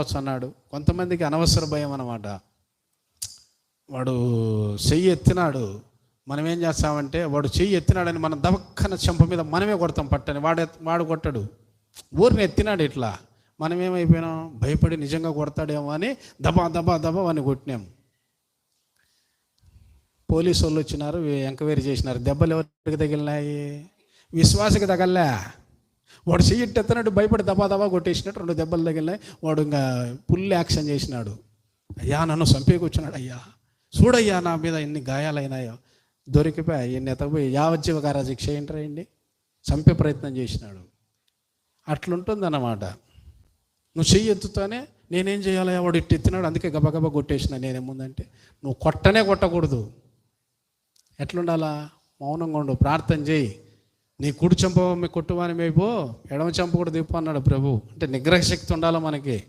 కొట్టవచ్చు అన్నాడు. కొంతమందికి అనవసర భయం అన్నమాట. వాడు చెయ్యి ఎత్తినాడు. మనం ఏం చేస్తామంటే వాడు చెయ్యి ఎత్తినాడని మనం దవక్కన చెంప మీద మనమే కొడతాం పట్టని. వాడు వాడు కొట్టడు. ఊరిని ఎత్తినాడు ఇట్లా. మనం ఏమైపోయినాం? భయపడి నిజంగా కొడతాడేమో అని దబా దబా దబా అని కొట్టినాం. పోలీసు వాళ్ళు వచ్చినారు ఎంక్వైరీ చేసినారు. దెబ్బలు ఎవరికి తగిలినాయి? విశ్వాసకి తగలలే. వాడు చెయ్యి ఎత్తనట్టు భయపడి దబా దబా కొట్టేసినట్టు రెండు దెబ్బలు తగిలినాయి. వాడు ఇంకా ఫుల్ యాక్షన్ చేసినాడు. అయ్యా నన్ను చంపేకొచ్చినాడు అయ్యా. చూడయ్యా నా మీద ఎన్ని గాయాలైనాయో. దొరికిపోయా ఎన్ని ఎతకపోయి యావజ్జీవ శిక్ష ఏంటండి చంపే ప్రయత్నం చేసినాడు. అట్లుంటుందన్నమాట. నువ్వు చెయ్యి ఎత్తుతానే నేనేం చేయాలి వాడు ఇట్టు ఎత్తినాడు అందుకే గబగబా కొట్టేసిన నేనేముందంటే నువ్వు కొట్టనే కొట్టకూడదు. ఎట్లుండాలా? మౌనంగా ఉండు ప్రార్థన చేయి. నీ కుడి చంప కొట్టువాని మేపో ఎడమ చంప కూడా దిప్పు అన్నాడు ప్రభు. అంటే నిగ్రహ శక్తి ఉండాలి మనకి?